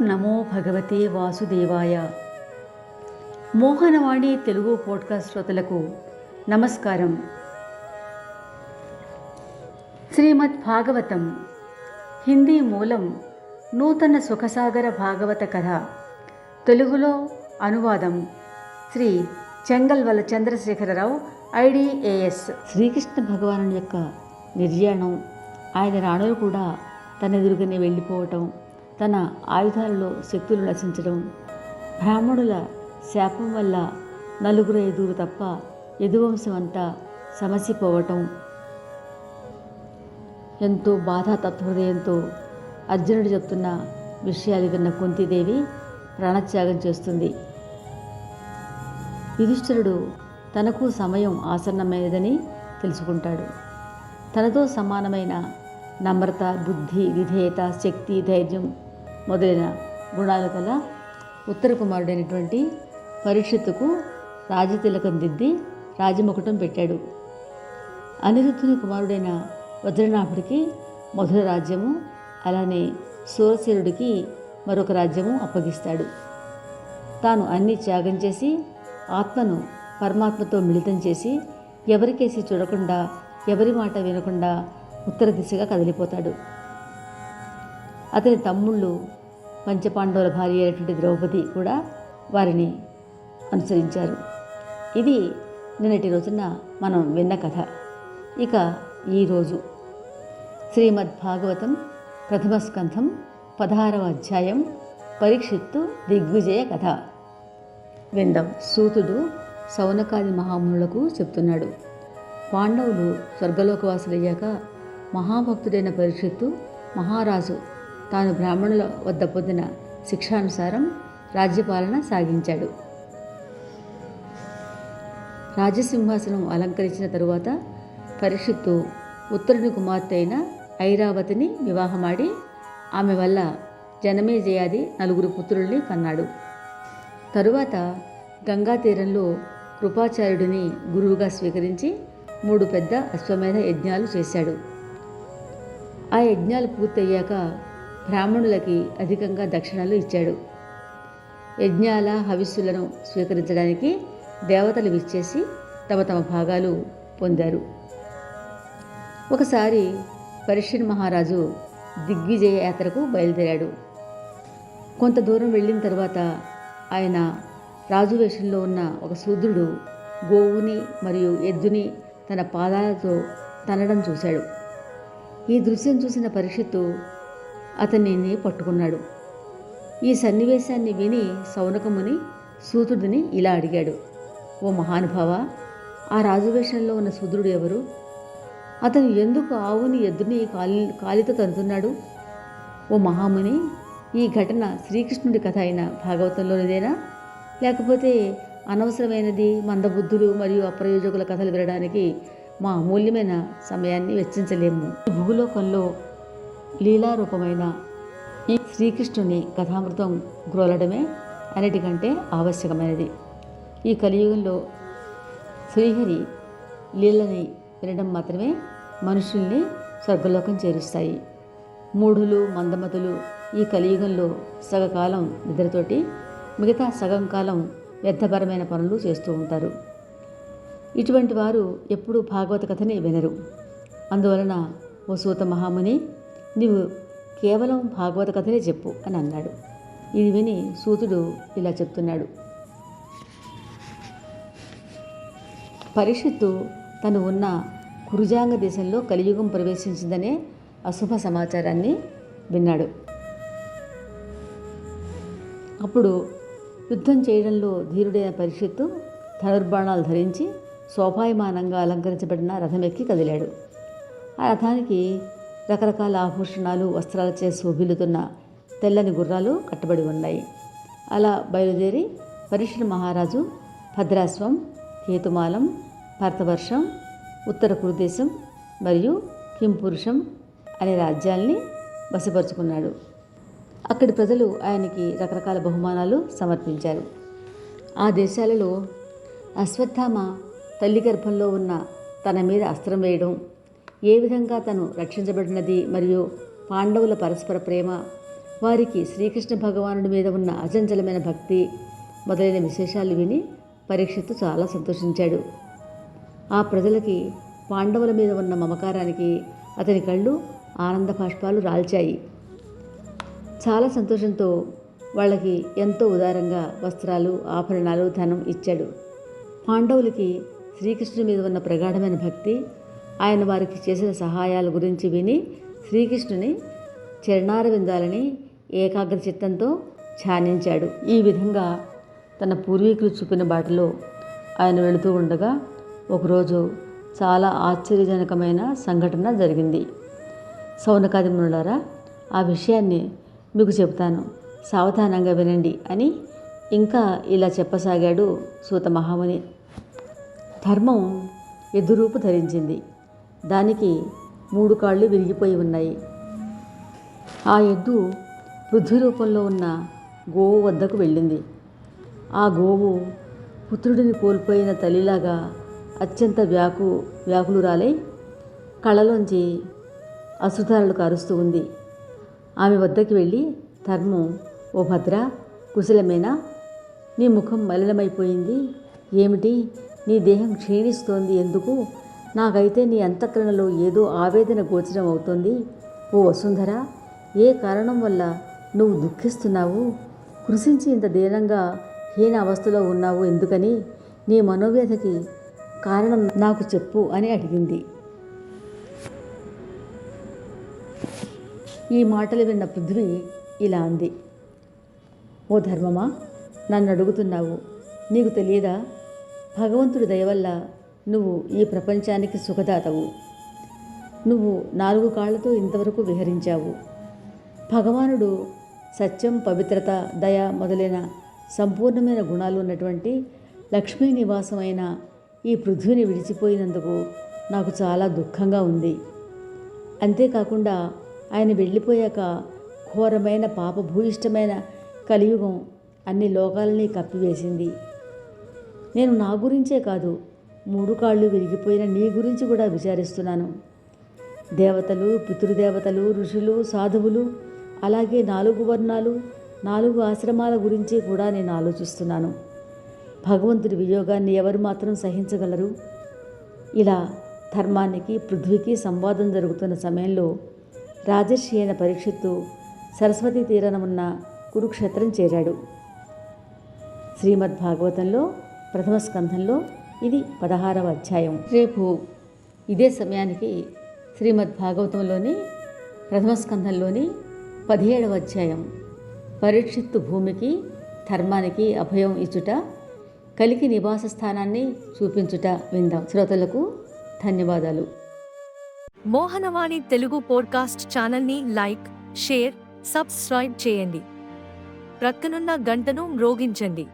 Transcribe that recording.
నమో భగవతే వాసుదేవాయ. మోహనవాణి తెలుగు పోడ్కాస్ట్ శ్రోతలకు నమస్కారం. శ్రీమద్ భాగవతం హిందీ మూలం నూతన సుఖసాగర భాగవత కథ తెలుగులో అనువాదం శ్రీ చెంగల్వల చంద్రశేఖరరావు ఐడిఏఎస్. శ్రీకృష్ణ భగవాను యొక్క నిర్యాణం ఆయన రాణులు కూడా తన ఎదురుగానే వెళ్ళిపోవటం తన ఆయుధాలలో శక్తులు నశించడం బ్రాహ్మణుల శాపం వల్ల నలుగురు ఐదుగురు తప్ప యదువంశం అంతా సమసిపోవటం. ఎంతో బాధా తత్వహృదయంతో అర్జునుడు చెప్తున్న విషయాలు విన్న కుంతిదేవి ప్రాణత్యాగం చేస్తుంది. యుధిష్ఠిరుడు తనకు సమయం ఆసన్నమైనదని తెలుసుకుంటాడు. తనతో సమానమైన నమ్రత బుద్ధి విధేయత శక్తి ధైర్యం మొదలైన గుణాలు కల ఉత్తర కుమారుడైనటువంటి పరీక్షిత్తుకు రాజతిలకం దిద్ది రాజముకుటం పెట్టాడు. అనిరుద్ధుని కుమారుడైన వజ్రనాభుడికి మధుర రాజ్యము అలానే సూరసేనుడికి మరొక రాజ్యము అప్పగిస్తాడు. తాను అన్ని త్యాగం చేసి ఆత్మను పరమాత్మతో మిళితం చేసి ఎవరికేసి చూడకుండా ఎవరి మాట వినకుండా ఉత్తర దిశగా కదిలిపోతాడు. అతని తమ్ముళ్ళు పంచపాండవుల భార్య అయినటువంటి ద్రౌపది కూడా వారిని అనుసరించారు. ఇది నిన్నటి రోజున మనం విన్న కథ. ఇక ఈరోజు శ్రీమద్ భాగవతం ప్రథమ స్కంధం పదహారవ అధ్యాయం పరీక్షిత్తు దిగ్విజయ కథ. విందాం. సూతుడు సౌనకాది మహామునులకు చెప్తున్నాడు. పాండవులు స్వర్గలోకవాసులయ్యాక మహాభక్తుడైన పరీక్షిత్తు మహారాజు తాను బ్రాహ్మణుల వద్ద పొందిన శిక్షానుసారం రాజ్యపాలన సాగించాడు. రాజసింహాసనం అలంకరించిన తరువాత పరీక్షిత్తు ఉత్తరుని కుమార్తె అయిన ఐరావతిని వివాహమాడి ఆమె వల్ల జనమేజయాది నలుగురు పుత్రుల్ని కన్నాడు. తరువాత గంగా తీరంలో కృపాచార్యుడిని గురువుగా స్వీకరించి మూడు పెద్ద అశ్వమేధ యజ్ఞాలు చేశాడు. ఆ యజ్ఞాలు పూర్తయ్యాక బ్రాహ్మణులకి అధికంగా దక్షిణలు ఇచ్చాడు. యజ్ఞాల హవిస్సులను స్వీకరించడానికి దేవతలు విచ్చేసి తమ తమ భాగాలు పొందారు. ఒకసారి పరీక్షణ్ మహారాజు దిగ్విజయ యాత్రకు బయలుదేరాడు. కొంత దూరం వెళ్ళిన తర్వాత ఆయన రాజు వేషంలో ఉన్న ఒక శూద్రుడు గోవుని మరియు ఎద్దుని తన పాదాలతో తనడం చూశాడు. ఈ దృశ్యం చూసిన పరిషత్తు అతనిని పట్టుకున్నాడు. ఈ సన్నివేశాన్ని విని సౌనకముని సూతుడిని ఇలా అడిగాడు. ఓ మహానుభావ ఆ రాజువేషంలో ఉన్న సూద్రుడు ఎవరు? అతను ఎందుకు ఆవుని ఎద్దుని కాలి కాలితో తంతున్నాడు ఓ మహాముని ఈ ఘటన శ్రీకృష్ణుడి కథ అయిన భాగవతంలోనిదేనా? లేకపోతే అనవసరమైనది మందబుద్ధులు మరియు అప్రయోజకుల కథలు వినడానికి మా అమూల్యమైన సమయాన్ని వెచ్చించలేము. భూలోకంలో లీలారూపమైన ఈ శ్రీకృష్ణుని కథామృతం గ్రోలడమే అన్నిటికంటే ఆవశ్యకమైనది. ఈ కలియుగంలో శ్రీహరి లీలని వినడం మాత్రమే మనుషుల్ని స్వర్గలోకం చేరుస్తాయి. మూఢులు మందమతులు ఈ కలియుగంలో సగకాలం నిద్రతోటి మిగతా సగం కాలం వ్యర్థపరమైన పనులు చేస్తూ ఉంటారు. ఇటువంటి వారు ఎప్పుడూ భాగవత కథని వినరు. అందువలన ఓ సూత మహాముని నీవు కేవలం భాగవత కథలే చెప్పు అని అన్నాడు. ఇది విని సూతుడు ఇలా చెప్తున్నాడు. పరిషత్తు తను ఉన్న కురుజాంగ దేశంలో కలియుగం ప్రవేశించిందనే అశుభ సమాచారాన్ని విన్నాడు. అప్పుడు యుద్ధం చేయడంలో ధీరుడైన పరిషత్తు ధనుర్బాణాలు ధరించి శోభాయమానంగా అలంకరించబడిన రథం ఎక్కి కదిలాడు. ఆ రథానికి రకరకాల ఆభూషణాలు వస్త్రాలచే శోభిల్లుతున్న తెల్లని గుర్రాలు కట్టబడి ఉన్నాయి. అలా బయలుదేరి పరిషణ మహారాజు భద్రాశ్వం కేతుమాలం భరతవర్షం ఉత్తర కురుదేశం మరియు కింపురుషం అనే రాజ్యాల్ని వశపరుచుకున్నాడు. అక్కడి ప్రజలు ఆయనకి రకరకాల బహుమానాలు సమర్పించారు. ఆ దేశాలలో అశ్వత్థామ తల్లి గర్భంలో ఉన్న తన మీద అస్త్రం వేయడం ఏ విధంగా తను రక్షించబడినది మరియు పాండవుల పరస్పర ప్రేమ వారికి శ్రీకృష్ణ భగవానుడి మీద ఉన్న అచంచలమైన భక్తి మొదలైన విశేషాలు విని పరీక్షిత్తు చాలా సంతోషించాడు. ఆ ప్రజలకి పాండవుల మీద ఉన్న మమకారానికి అతని కళ్ళు ఆనంద బాష్పాలు రాల్చాయి. చాలా సంతోషంతో వాళ్ళకి ఎంతో ఉదారంగా వస్త్రాలు ఆభరణాలు ధనం ఇచ్చాడు. పాండవులకి శ్రీకృష్ణుడి మీద ఉన్న ప్రగాఢమైన భక్తి ఆయన వారికి చేసిన సహాయాల గురించి విని శ్రీకృష్ణుని చరణార విందాలని ఏకాగ్ర చిత్తంతో ధ్యానించాడు. ఈ విధంగా తన పూర్వీకులు చూపిన బాటలో ఆయన వెళుతూ ఉండగా ఒకరోజు చాలా ఆశ్చర్యజనకమైన సంఘటన జరిగింది. సౌనకాది మునులారా ఆ విషయాన్ని మీకు చెబుతాను. సావధానంగా వినండి అని ఇంకా ఇలా చెప్పసాగాడు సూత మహాముని. ధర్మం ఎదురూపు ధరించింది. దానికి మూడు కాళ్ళు విరిగిపోయి ఉన్నాయి. ఆ ఎద్దు వృద్ధి రూపంలో ఉన్న గోవు వద్దకు వెళ్ళింది. ఆ గోవు పుత్రుడిని కోల్పోయిన తల్లిలాగా అత్యంత వ్యాకు వ్యాకులురాలై కళ్ళలోంచి అశ్రుధారలు కారుస్తూ ఉంది. ఆమె వద్దకి వెళ్ళి ధర్మం ఓ భద్ర కుశలమేనా? నీ ముఖం మలినమైపోయింది. ఏమిటి? నీ దేహం క్షీణిస్తోంది ఎందుకు? నాకైతే నీ అంతఃకరణలో ఏదో ఆవేదన గోచరం అవుతోంది. ఓ వసుంధర ఏ కారణం వల్ల నువ్వు దుఃఖిస్తున్నావు? కృషించి ఇంత దీనంగా హీన అవస్థలో ఉన్నావు ఎందుకని? నీ మనోవ్యధకి కారణం నాకు చెప్పు అని అడిగింది. ఈ మాటలు విన్న పృథ్వీ ఇలా అంది. ఓ ధర్మమా? నన్ను అడుగుతున్నావు నీకు తెలియదా? భగవంతుడి దయవల్ల నువ్వు ఈ ప్రపంచానికి సుఖదాతవు. నువ్వు నాలుగు కాళ్ళతో ఇంతవరకు విహరించావు. భగవానుడు సత్యం పవిత్రత దయ మొదలైన సంపూర్ణమైన గుణాలు ఉన్నటువంటి లక్ష్మీ నివాసమైన ఈ పృథ్వీని విడిచిపోయినందుకు నాకు చాలా దుఃఖంగా ఉంది. అంతేకాకుండా ఆయన వెళ్ళిపోయాక ఘోరమైన పాపభూయిష్టమైన కలియుగం అన్ని లోకాలని కప్పివేసింది. నేను నా గురించే కాదు మూడు కాళ్ళు విరిగిపోయిన నీ గురించి కూడా విచారిస్తున్నాను. దేవతలు పితృదేవతలు ఋషులు సాధువులు అలాగే నాలుగు వర్ణాలు నాలుగు ఆశ్రమాల గురించి కూడా నేను ఆలోచిస్తున్నాను. భగవంతుడి వియోగాన్ని ఎవరు మాత్రం సహించగలరు? ఇలా ధర్మానికి పృథ్వీకి సంవాదం జరుగుతున్న సమయంలో రాజర్షి అయిన పరీక్షిత్తు సరస్వతీ తీరాన ఉన్న కురుక్షేత్రం చేరాడు. శ్రీమద్ భాగవతంలో ప్రథమ స్కంధంలో ఇది పదహారవ అధ్యాయం. రేపు ఇదే సమయానికి శ్రీమద్ భాగవతంలోని ప్రథమ స్కంధంలోని పదిహేడవ అధ్యాయం. పరీక్షిత్తు భూమికి ధర్మానికి అభయం ఇచ్చుట కలికి నివాస స్థానాన్ని చూపించుట విందాం. శ్రోతలకు ధన్యవాదాలు. మోహనవాణి తెలుగు పోడ్కాస్ట్ ఛానల్ని లైక్ షేర్ సబ్స్క్రైబ్ చేయండి. ప్రక్కనున్న గంటను మ్రోగించండి.